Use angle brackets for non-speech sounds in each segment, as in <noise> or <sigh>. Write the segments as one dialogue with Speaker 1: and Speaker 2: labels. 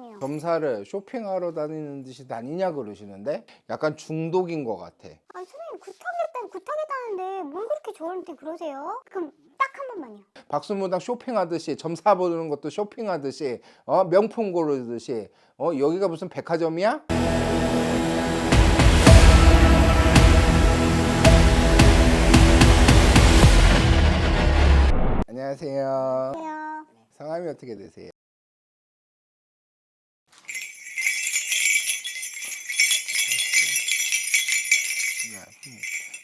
Speaker 1: 다녀요.
Speaker 2: 점사를 쇼핑하러 다니는 듯이 다니냐 그러시는데 약간 중독인 것 같아.
Speaker 1: 아 선생님 구타겠다는 구타겠다는데 뭘 그렇게 저한테 그러세요? 그럼 딱 한 번만요.
Speaker 2: 박수무당 쇼핑하듯이 점사 보는 것도 쇼핑하듯이 어 명품 고르듯이 어 여기가 무슨 백화점이야? 안녕하세요.
Speaker 1: 안녕하세요.
Speaker 2: 성함이 어떻게 되세요?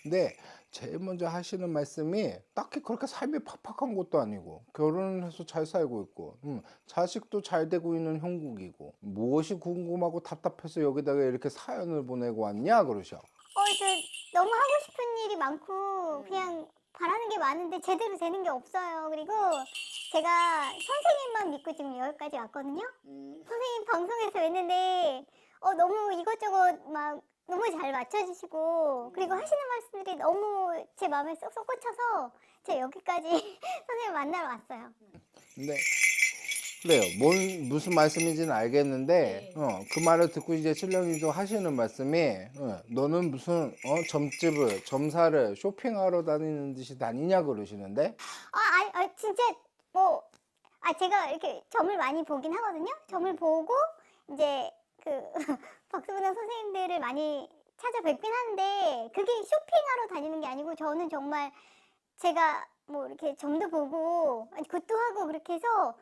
Speaker 2: 근데 제일 먼저 하시는 말씀이 딱히 그렇게 삶이 팍팍한 것도 아니고 결혼을 해서 잘 살고 있고 음, 자식도 잘 되고 있는 형국이고 무엇이 궁금하고 답답해서 여기다가 이렇게 사연을 보내고 왔냐 그러셔
Speaker 1: 어, 저 너무 하고 싶은 일이 많고 그냥 바라는 게 많은데 제대로 되는 게 없어요. 그리고 제가 선생님만 믿고 지금 여기까지 왔거든요. 선생님 방송에서 뵀는데 어, 너무 이것저것 막 너무 잘 맞춰주시고 그리고 하시는 말씀들이 너무 제 마음에 쏙쏙 꽂혀서 제가 여기까지 <laughs> 선생님 만나러 왔어요.
Speaker 2: 근데 그래요. 뭔 무슨 말씀인지는 알겠는데 어, 그 말을 듣고 이제 신령님도 하시는 말씀이 어, 너는 무슨 어, 점집을 점사를 쇼핑하러 다니는 듯이 다니냐 그러시는데
Speaker 1: 아, 아, 아 진짜 뭐, 아 제가 이렇게 점을 많이 보긴 하거든요. 점을 보고 이제 그 <laughs> 박수분한 선생님들을 많이 찾아뵙긴 하는데 그게 쇼핑하러 다니는 게 아니고 저는 정말 제가 뭐 이렇게 점도 보고 굿도 하고 그렇게 해서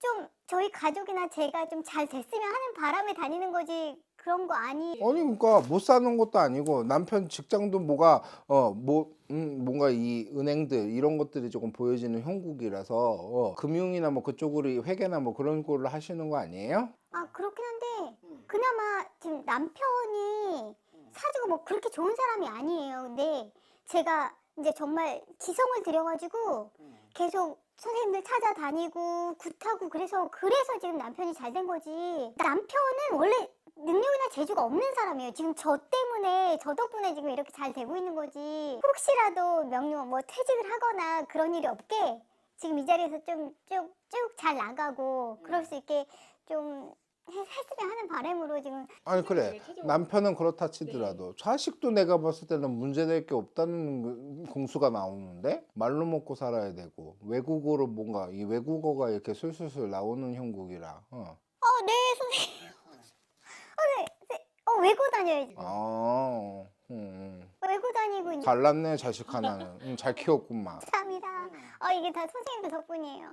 Speaker 1: 좀 저희 가족이나 제가 좀 잘 됐으면 하는 바람에 다니는 거지 그런 거 아니.
Speaker 2: 아니 그러니까 못 사는 것도 아니고 남편 직장도 뭐가 어뭐 음, 뭔가 이 은행들 이런 것들이 조금 보여지는 형국이라서 어, 금융이나 뭐 그쪽으로 회계나 뭐 그런 거를 하시는 거 아니에요?
Speaker 1: 아 그렇긴 한데 그나마 지금 남편이 사주가 뭐 그렇게 좋은 사람이 아니에요. 근데 제가 이제 정말 지성을 들여가지고 계속 선생님들 찾아다니고 굿하고 그래서 그래서 지금 남편이 잘 된 거지. 남편은 원래 능력이나 재주가 없는 사람이에요. 지금 저 때문에 저 덕분에 지금 이렇게 잘 되고 있는 거지. 혹시라도 명령 뭐 퇴직을 하거나 그런 일이 없게 지금 이 자리에서 좀 쭉 쭉 잘 나가고 그럴 수 있게 좀 해- 했으면 하는 바람으로 지금
Speaker 2: 아니 그래 남편은 그렇다 치더라도 자식도 내가 봤을 때는 문제될 게 없다는 그 공수가 나오는데 말로 먹고 살아야 되고 외국어로 뭔가 이 외국어가 이렇게 술술술 나오는 형국이라 어.
Speaker 1: 어, 네, 선생님. 어, 네, 네. 어, 외고 다녀야지.
Speaker 2: 아, 음,
Speaker 1: 외고 다니고 이제
Speaker 2: 잘났네 자식 하나는 음, 잘 키웠구만
Speaker 1: 감사합니다. 어, 이게 다 선생님들 덕분이에요.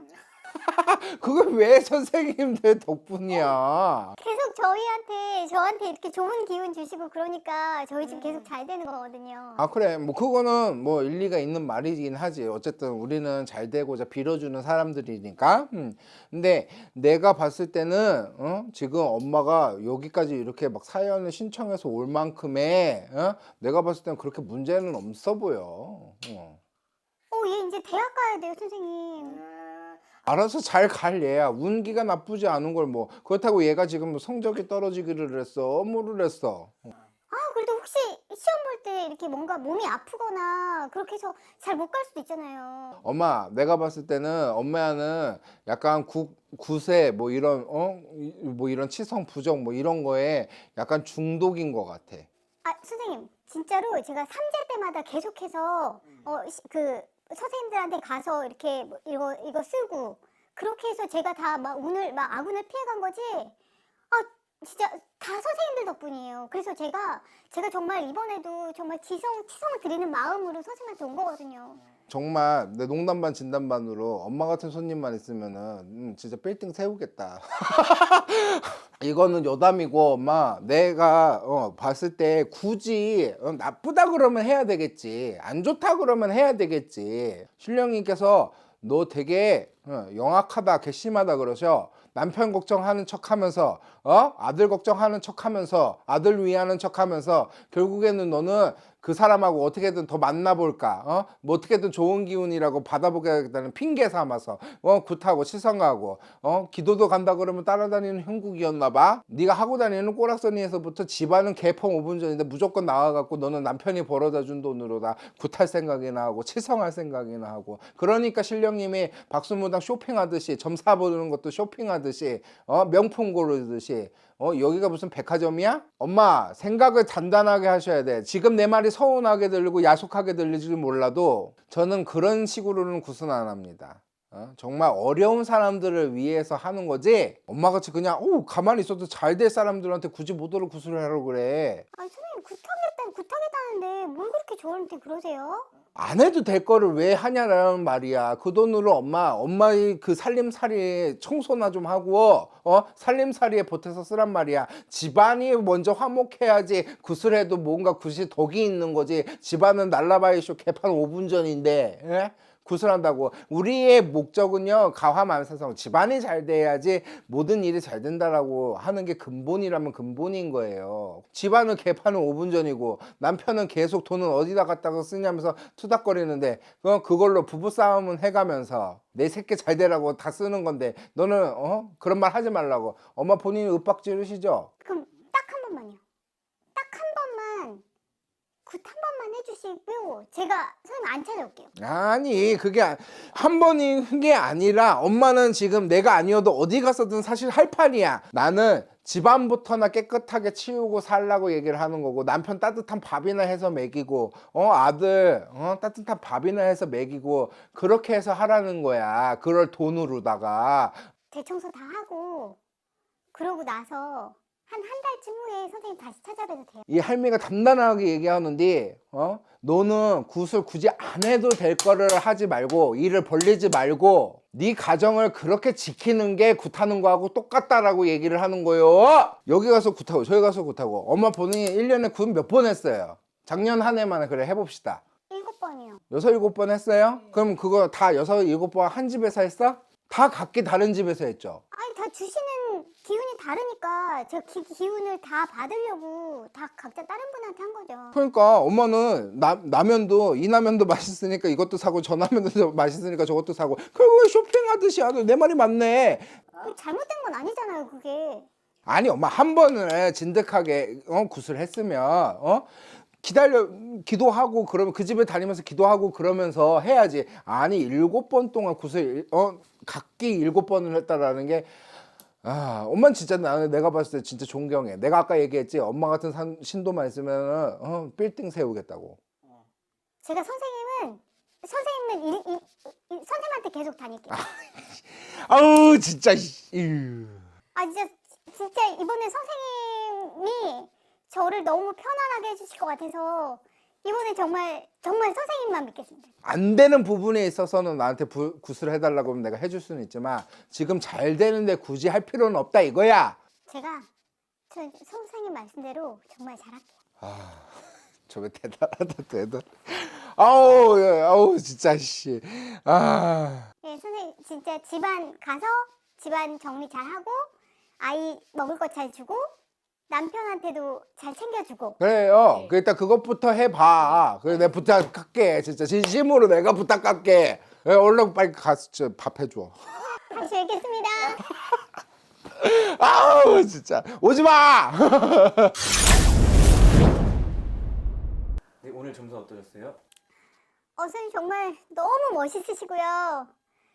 Speaker 1: <laughs>
Speaker 2: 그걸 왜 선생님들 덕분이야
Speaker 1: 계속 저희한테 저한테 이렇게 좋은 기운 주시고 그러니까 저희 지금 계속 잘 되는 거거든요.
Speaker 2: 아 그래 뭐 그거는 뭐 일리가 있는 말이긴 하지 어쨌든 우리는 잘 되고자 빌어주는 사람들이니까 음. 근데 내가 봤을 때는 어? 지금 엄마가 여기까지 이렇게 막 사연을 신청해서 올 만큼의 어? 내가 봤을 때는 그렇게 문제는 없어 보여 어.
Speaker 1: 어, 얘 이제 대학 가야 돼요, 선생님.
Speaker 2: 알아서 잘 갈 얘야 운기가 나쁘지 않은 걸 뭐 그렇다고 얘가 지금 뭐 성적이 떨어지기를 했어 뭐를 했어
Speaker 1: 아, 그래도 혹시 시험 볼 때 이렇게 뭔가 몸이 아프거나 그렇게 해서 잘 못 갈 수도 있잖아요.
Speaker 2: 엄마, 내가 봤을 때는 엄마는 약간 구, 구세 뭐 이런 어? 이- 뭐 이런 치성 부정 뭐 이런 거에 약간 중독인 것 같아.
Speaker 1: 아, 선생님, 진짜로 제가 삼재 때마다 계속해서 어, 시- 그 선생님들한테 가서 이렇게 뭐 이거 이거 쓰고 그렇게 해서 제가 다막 운을 막 아군을 피해간 거지. 아, 진짜 다 선생님들 덕분이에요. 그래서 제가 제가 정말 이번에도 정말 지성 치성을 드리는 마음으로 선생님한테 온 거거든요.
Speaker 2: 정말 내 농담 반 진담 반으로 엄마 같은 손님만 있으면은 음, 진짜 빌딩 세우겠다. <laughs> 이거는 여담이고 엄마 내가 어, 봤을 때 굳이 어, 나쁘다 그러면 해야 되겠지 안 좋다 그러면 해야 되겠지 신령님께서 너 되게 어, 영악하다 괘씸하다 그러셔. 남편 걱정하는 척하면서 어? 아들 걱정하는 척하면서 아들 위하는 척하면서 결국에는 너는 그 사람하고 어떻게든 더 만나볼까 어? 뭐 어떻게든 좋은 기운이라고 받아보겠다는 핑계 삼아서 어? 굿하고 치성하고 어? 기도도 간다 그러면 따라다니는 형국이었나 봐. 네가 하고 다니는 꼬락서니에서부터 집안은 개펑 5분 전인데 무조건 나와갖고 너는 남편이 벌어다 준 돈으로 다 굿할 생각이나 하고 치성할 생각이나 하고. 그러니까 신령님이 박수무당 쇼핑하듯이 점사 보는 것도 쇼핑하듯이 어? 명품 고르듯이 어 여기가 무슨 백화점이야? 엄마 생각을 단단하게 하셔야 돼. 지금 내 말이 서운하게 들리고 야속하게 들릴지 몰라도 저는 그런 식으로는 구순 안 합니다. 어? 정말 어려운 사람들을 위해서 하는 거지. 엄마같이 그냥 오 가만히 있어도 잘 될 사람들한테 굳이 모도를 구슬을 하라고 그래.
Speaker 1: 아니 선생님 굿하겠다는 굿하겠다는데 뭘 그렇게 저한테 그러세요?
Speaker 2: 안 해도 될 거를 왜 하냐라는 말이야. 그 돈으로 엄마, 엄마의 그 살림살이에 청소나 좀 하고, 어? 살림살이에 보태서 쓰란 말이야. 집안이 먼저 화목해야지 구슬해도 뭔가 굿이 덕이 있는 거지. 집안은 날라바이쇼 개판 5분 전인데, 예? 구슬한다고. 우리의 목적은요, 가화만사성. 집안이 잘 돼야지 모든 일이 잘 된다라고 하는 게 근본이라면 근본인 거예요. 집안은 개판은 5분 전이고, 남편은 계속 돈은 어디다 갖다가 쓰냐면서 투닥거리는데, 어, 그걸로 부부싸움은 해가면서, 내 새끼 잘 되라고 다 쓰는 건데, 너는, 어? 그런 말 하지 말라고. 엄마 본인이 윽박 지르시죠?
Speaker 1: 그럼 딱 한 번만요. 딱 한 번만 굿 한 번만 해주시고 제가 선생님 안 찾아올게요.
Speaker 2: 아니 그게 아- 한 번인 게 아니라 엄마는 지금 내가 아니어도 어디 가서든 사실 할 판이야. 나는 집안부터나 깨끗하게 치우고 살라고 얘기를 하는 거고 남편 따뜻한 밥이나 해서 먹이고 어 아들 어 따뜻한 밥이나 해서 먹이고 그렇게 해서 하라는 거야. 그럴 돈으로다가.
Speaker 1: 대청소 다 하고 그러고 나서 한 한 달쯤 후에 선생님 다시 찾아뵈도 돼요.
Speaker 2: 이 할미가 단단하게 얘기하는데 어 너는 굿을 굳이 안 해도 될 거를 하지 말고 일을 벌리지 말고 네 가정을 그렇게 지키는 게 굿하는 거하고 똑같다라고 얘기를 하는 거예요 여기 가서 굿하고 저기 가서 굿하고 엄마 본인이 1년에 굿 몇 번 했어요 작년 한 해만에 그래 해봅시다
Speaker 1: 일곱 번이요.
Speaker 2: 여섯 일곱 번 했어요? 그럼 그거 다 여섯 일곱 번 한 집에서 했어? 다 각기 다른 집에서 했죠
Speaker 1: 아니 다 주시는 기운이 다르니까 제가 기, 기운을 다 받으려고 다 각자 다른 분한테 한 거죠.
Speaker 2: 그러니까 엄마는 나, 라면도 이 라면도 <laughs> 맛있으니까 이것도 사고 저 라면도 <laughs> 맛있으니까 저것도 사고 결국에 쇼핑하듯이 하는 내 말이 맞네
Speaker 1: 그 잘못된 건 아니잖아요 그게.
Speaker 2: 아니 엄마 한 번을 진득하게 어, 굿을 했으면 어 기다려 기도하고 그러면 그 집에 다니면서 기도하고 그러면서 해야지 아니 일곱 번 동안 굿을 어 각기 일곱 번을 했다라는 게 아, 엄마는 진짜 나는 내가 봤을 때 진짜 존경해. 내가 아까 얘기했지. 엄마 같은 산, 신도만 있으면 어, 빌딩 세우겠다고.
Speaker 1: 제가 선생님은 선생님은 일, 일, 일- 선생님한테 계속 다닐게요. <laughs>
Speaker 2: 아우 진짜. 이- 이유.
Speaker 1: 아 진짜 진짜 이번에 선생님이 저를 너무 편안하게 해주실 것 같아서 이번에 정말 정말 선생님만 믿겠습니다.
Speaker 2: 안 되는 부분에 있어서는 나한테 부, 굿을 해달라고 하면 내가 해줄 수는 있지만 지금 잘 되는데 굳이 할 필요는 없다 이거야.
Speaker 1: 제가 저 선생님 말씀대로 정말 잘할게요. <laughs>
Speaker 2: 저거 대단하다 대단. 아우 야, 아우 진짜 씨. 아.
Speaker 1: 예, 선생님 진짜 집안 가서 집안 정리 잘 하고 아이 먹을 것 잘 주고 남편한테도 잘 챙겨주고
Speaker 2: 그래요. 그 일단 그것부터 해봐. 그래 내가 부탁할게. 진짜 진심으로 내가 부탁할게. 예, 얼른 빨리 가서 저밥 해줘. <laughs>
Speaker 1: 다시 뵙겠습니다. <laughs>
Speaker 2: 아우 진짜 오지 마. <laughs>
Speaker 3: 네, 오늘 점수 어떠셨어요?
Speaker 1: 어, 선생님 정말 너무 멋있으시고요.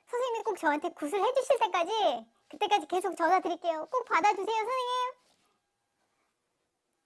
Speaker 1: 선생님이 꼭 저한테 굿을 해주실 때까지 그때까지 계속 전화 드릴게요. 꼭 받아주세요, 선생님.